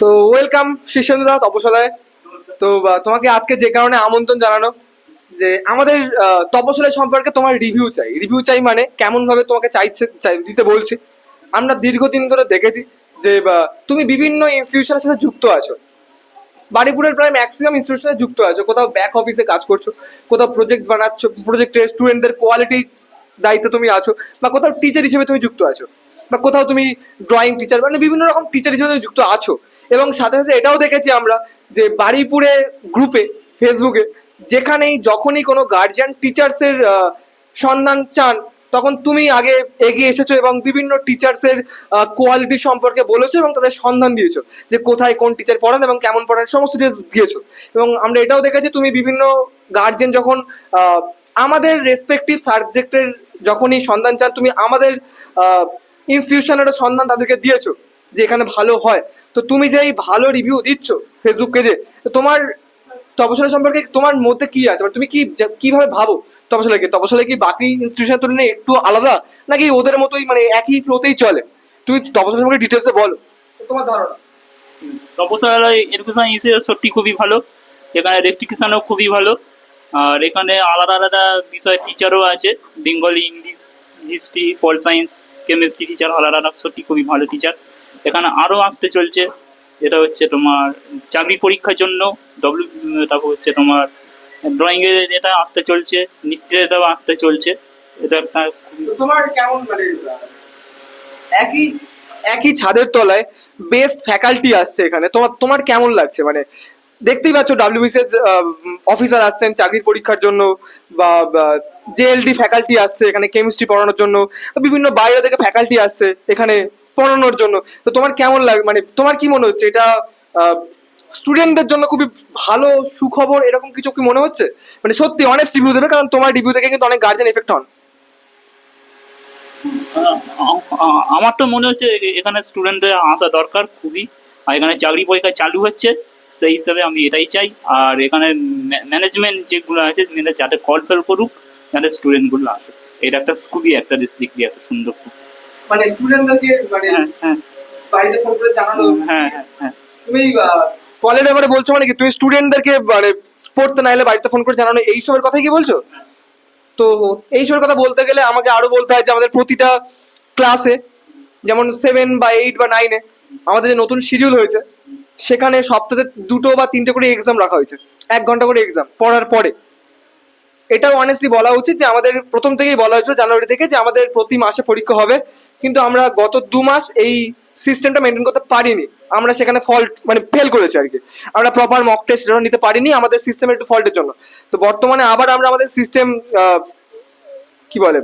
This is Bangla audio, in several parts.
তো ওয়েলকাম শীর্ষেন্দ্র দাস তো তোমাকে আজকে যে কারণে আমন্ত্রণ জানানো যে আমাদের আহ, সম্পর্কে তোমার রিভিউ চাই। রিভিউ চাই মানে কেমন ভাবে তোমাকে চাইছে চাই দিতে বলছি। আমরা দীর্ঘদিন ধরে দেখেছি যে তুমি বিভিন্ন ইনস্টিটিউশনের সাথে যুক্ত আছো। বাড়িপুরের প্রায় ম্যাক্সিমাম ইনস্টিটিউশনে যুক্ত আছো। কোথাও ব্যাক অফিসে কাজ করছ কোথাও প্রজেক্ট বানাচ্ছো প্রজেক্টের স্টুডেন্টদের কোয়ালিটি দায়িত্বে তুমি আছো বা কোথাও টিচার হিসেবে তুমি যুক্ত আছো বা কোথাও তুমি ড্রয়িং টিচার মানে বিভিন্ন রকম টিচার হিসেবে তুমি যুক্ত আছো। এবং সাথে সাথে এটাও দেখেছি আমরা যে বাড়িপুরে গ্রুপে, ফেসবুকে, যেখানেই যখনই কোনো গার্জিয়ান টিচার্সের সন্ধান চান, তখন তুমি আগে এগিয়ে এসেছ এবং বিভিন্ন টিচার্সের কোয়ালিটি সম্পর্কে বলেছ এবং তাদের সন্ধান দিয়েছ যে কোথায় কোন টিচার পড়ান এবং কেমন পড়ান, সমস্ত ডিটেলস দিয়েছ। এবং আমরা এটাও দেখেছি তুমি বিভিন্ন গার্জেন যখন আমাদের রেসপেক্টিভ সাবজেক্টের যখনই সন্ধান চান, তুমি আমাদের ইনস্টিটিউশনেরও সন্ধান তাদেরকে দিয়েছ। যে এখানে ভালো হয়। তো তুমি যে এই ভালো রিভিউ দিচ্ছ ফেসবুক পেজে তোমার তপশালা সম্পর্কে তোমার মধ্যে কি আছে? মানে তুমি কি যা- কীভাবে ভাবো তপশালাকে তপশালা কি বাকি ইনস্টিটিউশনের তুলনায় একটু আলাদা? নাকি ওদের মতোই মানে একই ফ্লোতেই চলে? তুমি তপশালা সম্পর্কে ডিটেলসে বলো। তোমার ধারণা? তপশালায় এডুকেশন ইনস্টিটিউট সত্যি খুবই ভালো। এখানে রেস্ট্রিকশনও খুবই ভালো। আর এখানে আলাদা আলাদা বিষয় টিচারও আছে। Bengali English history pol science chemistry teacher আলাদা আলাদা সত্যি খুবই ভালো টিচার এখানে আরও আসতে চলছে। এটা হচ্ছে তোমার চাকরি পরীক্ষার জন্য ডব্লিউ তারপর হচ্ছে তোমার ড্রয়িংয়ের এটা আসতে চলছে নৃত্যের এটাও আসতে চলছে। এটা একটা তোমার কেমন মানে একই একই ছাদের তলায় বেস্ট ফ্যাকাল্টি আসছে এখানে। তোমার তোমার কেমন লাগছে? মানে দেখতেই পাচ্ছ ডাব্লিউবিসিএস অফিসার আসছেন চাকরির পরীক্ষার জন্য, বা জেএলডি ফ্যাকাল্টি আসছে এখানে কেমিস্ট্রি পড়ানোর জন্য বিভিন্ন বাইরে থেকে ফ্যাকাল্টি আসছে এখানে। পড়ানোর জন্য। তো তোমার কেমন লাগে মানে তোমার কি মনে হচ্ছে? এটা স্টুডেন্টদের জন্য খুবই ভালো সুখবর এরকম কিছু কি মনে হচ্ছে? মানে সত্যি অনেস্ট রিভিউ দেবে, কারণ তোমার রিভিউ থেকে কিন্তু অনেক গার্জেন এফেক্ট হন। আমার তো মনে হচ্ছে এখানে স্টুডেন্টদের আসা দরকার খুবই। আর এখানে চাকরি পরীক্ষা চালু হচ্ছে, সেই হিসাবে আমি এটাই চাই। আর এখানে ম্যানেজমেন্ট যেগুলো আছে যাতে কল ফেল করুক যাতে স্টুডেন্টগুলো আসুক। এটা একটা খুবই একটা ডিস্ট্রিক্ট একটা সুন্দর। মানে স্টুডেন্টদেরকে মানে হ্যাঁ হ্যাঁ। বাড়িতে ফোন করে জানানো হ্যাঁ হ্যাঁ হ্যাঁ। তুমি কলের ব্যাপারে বলছো মানে কি? তুমি স্টুডেন্টদেরকে মানে পড়তে না এলে বাড়িতে ফোন করে জানানো এইসবের কথাই কি বলছো? তো এইসবের কথা বলতে গেলে আমাকে আরও বলতে হয় যে আমাদের প্রতিটা ক্লাসে যেমন সেভেন বা এইট বা নাইনে আমাদের যে নতুন শিডিউল হয়েছে সেখানে সপ্তাহে দুটো বা তিনটে করে এক্সাম রাখা হয়েছে। এক ঘণ্টা করে এক্সাম পড়ার পরে। এটাও অনেস্টলি বলা উচিত যে আমাদের প্রথম থেকেই বলা হয়েছিল জানুয়ারি থেকে যে আমাদের প্রতি মাসে পরীক্ষা হবে। কিন্তু আমরা গত দু মাস এই সিস্টেমটা মেনটেন করতে পারিনি। আমরা সেখানে ফল্ট মানে ফেল করেছি আর কি আমরা প্রপার মক টেস্ট নিতে পারিনি আমাদের সিস্টেমের একটু ফল্টের জন্য। তো বর্তমানে আবার আমরা আমাদের সিস্টেম কি বলে,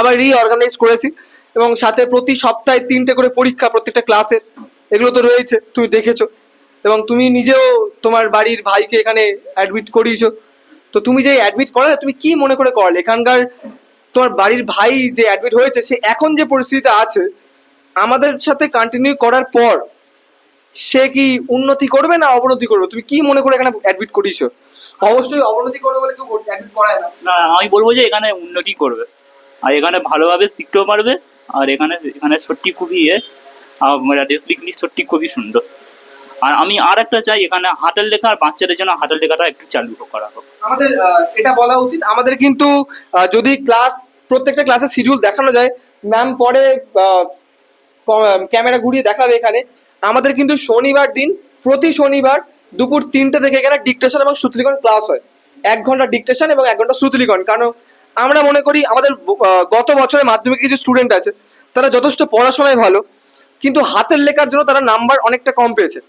আবার রিঅর্গানাইজ করেছি এবং সাথে প্রতি সপ্তাহে তিনটে করে পরীক্ষা প্রত্যেকটা ক্লাসে এগুলো তো রয়েছে, তুমি দেখেছ। এবং তুমি নিজেও তোমার বাড়ির ভাইকে এখানে অ্যাডমিট করিয়েছো। তো তুমি যে অ্যাডমিট করালে, তুমি কি মনে করে করলে? এখানকার তোমার বাড়ির ভাই যে অ্যাডমিট হয়েছে, সে এখন যে পরিস্থিতিতে আছে, আমাদের সাথে কন্টিনিউ করার পর সে কি উন্নতি করবে না অবনতি করবে? তুমি কি মনে করে এখানে অ্যাডমিট করিয়েছো? অবশ্যই অবনতি করবে বলে কেউ অ্যাডমিট করায় না। না, আমি বলব যে এখানে উন্নতি করবে। আর এখানে ভালোভাবে শিখতেও পারবে। আর এখানে এখানে সত্যি খুবই ইয়ে ডিস্ট্রিক্ট লিস্ট সত্যি খুবই সুন্দর। আর আমি আর একটা চাই, এখানে হাতের লেখা আর বাচ্চাদের জন্য হাতের লেখাটা একটু চালু করা হোক। আমাদের এটা বলা উচিত, আমাদের কিন্তু যদি ক্লাস, প্রত্যেকটা ক্লাসের শিডিউল দেখানো যায় ম্যাম পরে ক্যামেরা ঘুরিয়ে দেখাবে এখানে। আমাদের কিন্তু শনিবার দিন, প্রতি শনিবার দুপুর তিনটে থেকে এখানে ডিকটেশন এবং শ্রুতিলিখন ক্লাস হয়। এক ঘণ্টা ডিকটেশন এবং এক ঘণ্টা শ্রুতিলিখন কারণ আমরা মনে করি, আমাদের গত বছরের মাধ্যমিক কিছু স্টুডেন্ট আছে, তারা যথেষ্ট পড়াশোনায় ভালো, কিন্তু হাতের লেখার জন্য তারা নাম্বার অনেকটা কম পেয়েছে।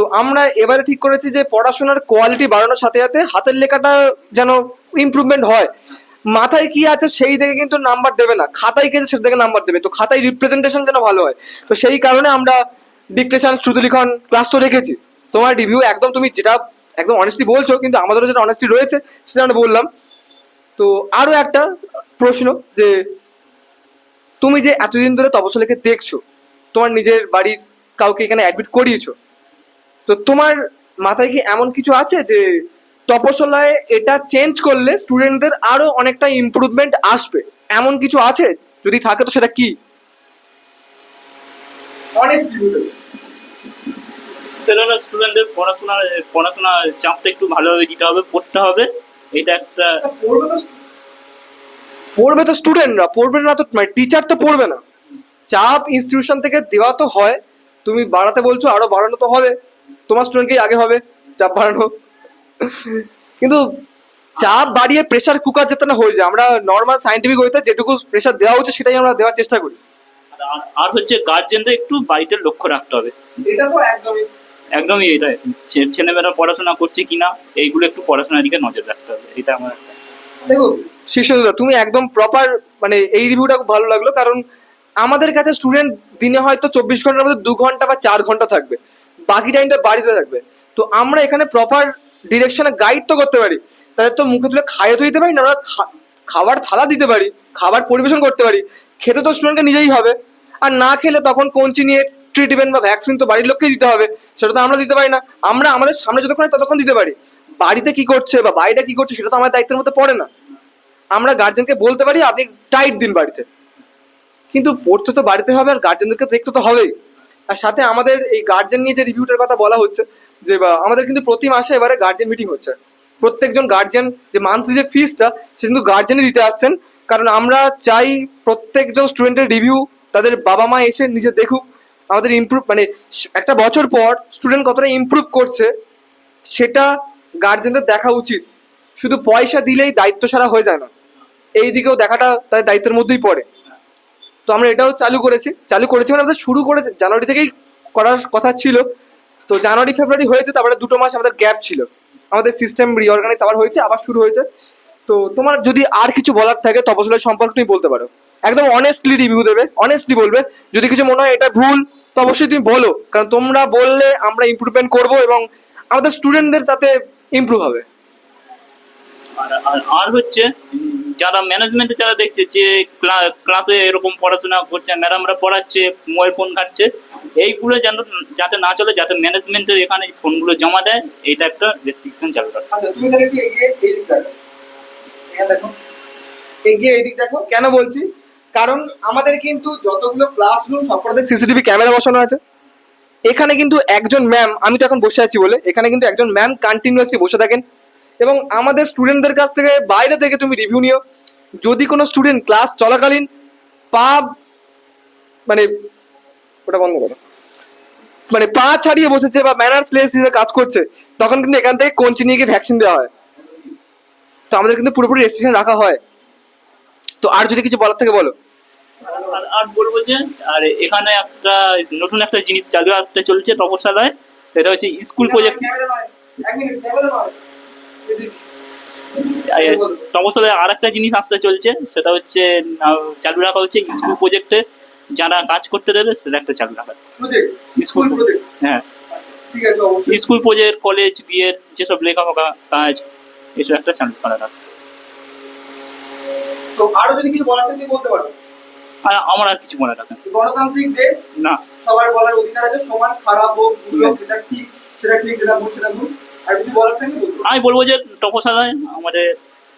তো আমরা এবারে ঠিক করেছি যে পড়াশোনার কোয়ালিটি বাড়ানোর সাথে সাথে হাতের লেখাটা যেন ইমপ্রুভমেন্ট হয়। মাথায় কি আছে সেই দেখে কিন্তু নাম্বার দেবে না। খাতায় কি আছে সেটা দেখে নাম্বার দেবে। তো খাতায় রিপ্রেজেন্টেশন যেন ভালো হয়। তো সেই কারণে আমরা ডিকটেশন শ্রুতিলিখন ক্লাস তো রেখেছি। তোমার রিভিউ একদম তুমি যেটা একদম অনেস্টলি বলছো, কিন্তু আমাদেরও যেটা অনেস্টলি রয়েছে, সেটা আমরা বললাম। তো আরও একটা প্রশ্ন যে তুমি যে এতদিন ধরে তপশালীকে দেখছ, তোমার নিজের বাড়ির কাউকে এখানে অ্যাডমিট করিয়েছো তো তোমার মাথায় কি এমন কিছু আছে যে তপশলায় এটা চেঞ্জ করলে স্টুডেন্টদের আরও অনেকটা ইমপ্রুভমেন্ট আসবে? এমন কিছু আছে? যদি থাকে তো সেটা কি? সেজন্য স্টুডেন্টদের পড়াশোনা পড়াশোনার চাপটা একটু ভালোভাবে দিতে হবে পড়তে হবে। এটা একটা পড়বে তো পড়বে তো স্টুডেন্টরা পড়বে না তো মানে টিচার তো পড়বে না। চাপ ইনস্টিটিউশন থেকে দেওয়া তো হয়। তুমি বাড়াতে বলছো আরও বাড়ানো তো হবে। তোমার স্টুডেন্টকেই আগে হবে? চাপ বাড়ানো। কিন্তু চাপ বাড়িয়ে প্রেশার কুকার যাতে না হয়ে যায়। আমরা নর্মাল সাইন্টিফিক ওয়েতে যেটুকু প্রেশার দেওয়া উচিত সেটাই আমরা দেওয়ার চেষ্টা করি। আর- আর হচ্ছে গার্জেনদের একটু বাড়িতে লক্ষ্য রাখতে হবে। এটা তো একদমই। একদমই এটা। ছেলেমেয়েরা পড়াশোনা করছে কিনা এইগুলো একটু পড়াশোনার দিকে নজর রাখতে হবে। এটা আমার দেখো শিশুদা তুমি একদম প্রপার মানে এই রিভিউটা খুব ভালো লাগল। কারণ আমাদের কাছে স্টুডেন্ট দিনে হয়তো চব্বিশ ঘণ্টার মধ্যে দু ঘণ্টা বা চার ঘণ্টা থাকবে। বাকি টাইমটা বাড়িতে থাকবে। তো আমরা এখানে প্রপার ডিরেকশনে গাইড তো করতে পারি। তাদের তো মুখে তুলে খাইয়ে তো দিতে পারি, না আমরা খাবার থালা দিতে পারি, খাবার পরিবেশন করতে পারি। খেতে তো স্টুডেন্টকে নিজেই হবে। আর না খেলে তখন কোঞ্চি নিয়ে ট্রিটমেন্ট বা ভ্যাকসিন তো বাড়ির লোককেই দিতে হবে। সেটা তো আমরা দিতে পারি না। আমরা আমাদের সামনে যতক্ষণ ততক্ষণ দিতে পারি। বাড়িতে কি করছে বা বাইরে কি করছে সেটা তো আমার দায়িত্বের মধ্যে পড়ে না। আমরা গার্জেনকে বলতে পারি, আপনি টাইট দিন বাড়িতে। কিন্তু পড়তে তো বাড়িতে হবে আর গার্জেনদেরকে দেখতে তো হবেই। আর সাথে আমাদের এই গার্জেন নিয়ে যে রিভিউটার কথা বলা হচ্ছে, যে আমাদের কিন্তু প্রতি মাসে এবারে গার্জেন মিটিং হচ্ছে। প্রত্যেকজন গার্জেন যে মান্থলি যে ফিসটা সে কিন্তু গার্জেনই দিতে আসছেন। কারণ আমরা চাই প্রত্যেকজন স্টুডেন্টের রিভিউ তাদের বাবা মা এসে নিজে দেখুক, আমাদের ইমপ্রুভ মানে একটা বছর পর স্টুডেন্ট কতটা ইমপ্রুভ করছে, সেটা গার্জেনদের দেখা উচিত। শুধু পয়সা দিলেই দায়িত্ব সারা হয়ে যায় না। এই দিকেও দেখাটা তাদের দায়িত্বের মধ্যেই পড়ে। তো আমরা এটাও চালু করেছি। চালু করেছি মানে আমাদের শুরু করেছে জানুয়ারি থেকেই করার কথা ছিল। তো জানুয়ারি, ফেব্রুয়ারি হয়েছে, তারপরে দুটো মাস আমাদের গ্যাপ ছিল। আমাদের সিস্টেম রিঅর্গানাইজ আবার হয়েছে, আবার শুরু হয়েছে। তো তোমার যদি আর কিছু বলার থাকে তপশিলের সম্পর্কে তুমি বলতে পারো। একদম অনেস্টলি রিভিউ দেবে। অনেস্টলি বলবে, যদি কিছু মনে হয় এটা ভুল, তো অবশ্যই তুমি বলো। কারণ তোমরা বললে আমরা ইমপ্রুভমেন্ট করব এবং আমাদের স্টুডেন্টদের তাতে ইমপ্রুভ হবে। আর, আর- হচ্ছে যারা ম্যানেজমেন্টে যারা দেখছে যে ক্লাসে এরকম পড়াশোনা করছে ম্যাডামরা পড়াচ্ছে মোবাইল ফোন ঘাটছে, এইগুলো যেন যাতে না চলে, যাতে ম্যানেজমেন্টের এখানে ফোনগুলো জমা দেয় এটা একটা রেস্ট্রিকশন চালু রাখে। আচ্ছা এগিয়ে এই দেখো। এখানে দেখো। এগিয়ে এই দিক দেখো। কেন বলছি? কারণ আমাদের কিন্তু যতগুলো ক্লাসরুম সবকটাতে সিসিটিভি ক্যামেরা বসানো আছে। এখানে কিন্তু একজন ম্যাম আমি তো এখন বসে আছি বলে, এখানে কিন্তু একজন ম্যাম কন্টিনিউয়াসলি বসে থাকেন। এবং আমাদের স্টুডেন্টদের কাছ থেকে বাইরে থেকে তুমি রিভিউ নিও। যদি কোনো স্টুডেন্ট ক্লাস চলাকালীন পা মানে ওটা বন্ধ করো। মানে পা ছাড়িয়ে বসেছে বা ম্যানার্স লেস হিসেবে কাজ করছে তখন কিন্তু এখান থেকে কোঞ্চি নিয়ে গিয়ে ভ্যাকসিন দেওয়া হয়। তো আমাদের কিন্তু পুরোপুরি রেস্ট্রিকশন রাখা হয়। তো আর যদি কিছু বলার থেকে বলো। আর আর বলব যে আর এখানে একটা নতুন একটা জিনিস চালু আসতে চলছে তপশালায় সেটা হচ্ছে স্কুল প্রজেক্ট আর একটা জিনিস আসতে চলছে সেটা হচ্ছে চালু রাখা হচ্ছে স্কুল প্রজেক্টে যারা কাজ করতে দেবে সেটা একটা চালু রাখা। স্কুল হ্যাঁ। অবশ্যই। স্কুল প্রজেক্ট কলেজ বিয়ের যেসব লেখাপড়া কাজ এসব একটা চালু করা রাখা। তো আরও যদি কিছু বলার থাকে বলতে পারো আর আমার আর কিছু মনে রাখেন গণতান্ত্রিক দেশ? না। সবার বলার অধিকার আছে সমান খারাপ হোক হোক যেটা ঠিক সেটা ঠিক যেটা ভুল সেটা ভুল। আমি বলব যে তপশালায় আমাদের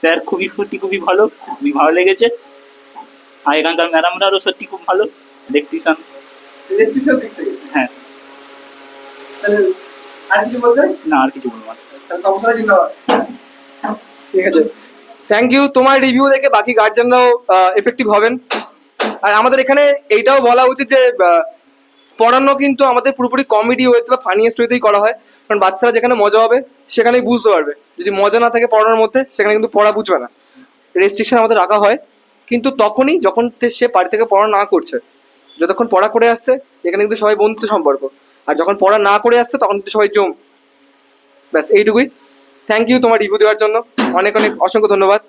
স্যার খুবই সত্যি খুবই ভালো খুবই ভালো লেগেছে। আর এখানকার ম্যাডামরাও সত্যি খুব ভালো দিক থেকে। হ্যাঁ। আর কিছু বলবে না আর কিছু বলব না। তাহলে তপসরা জিন্দাবাদ। ঠিক আছে। থ্যাংক ইউ তোমার রিভিউ দেখে বাকি গার্জেনরাও এফেক্টিভ হবেন। আর আমাদের এখানে এইটাও বলা উচিত যে পড়ানো কিন্তু আমাদের পুরোপুরি কমেডি ওয়েতে বা ফানিয়েস্ট ওয়েতেই করা হয়। কারণ বাচ্চারা যেখানে মজা হবে, সেখানেই বুঝতে পারবে। যদি মজা না থাকে পড়ানোর মধ্যে, সেখানে কিন্তু পড়া বুঝবে না। রেস্ট্রিকশন আমাদের রাখা হয়। কিন্তু তখনই যখন সে বাড়ি থেকে পড়া না করছে, যতক্ষণ পড়া করে আসছে, এখানে কিন্তু সবাই বন্ধুত্ব সম্পর্ক। আর যখন পড়া না করে আসছে, তখন কিন্তু সবাই জম। ব্যাস, এইটুকুই। থ্যাংক ইউ তোমার রিভিউ দেওয়ার জন্য। অনেক অনেক অসংখ্য ধন্যবাদ।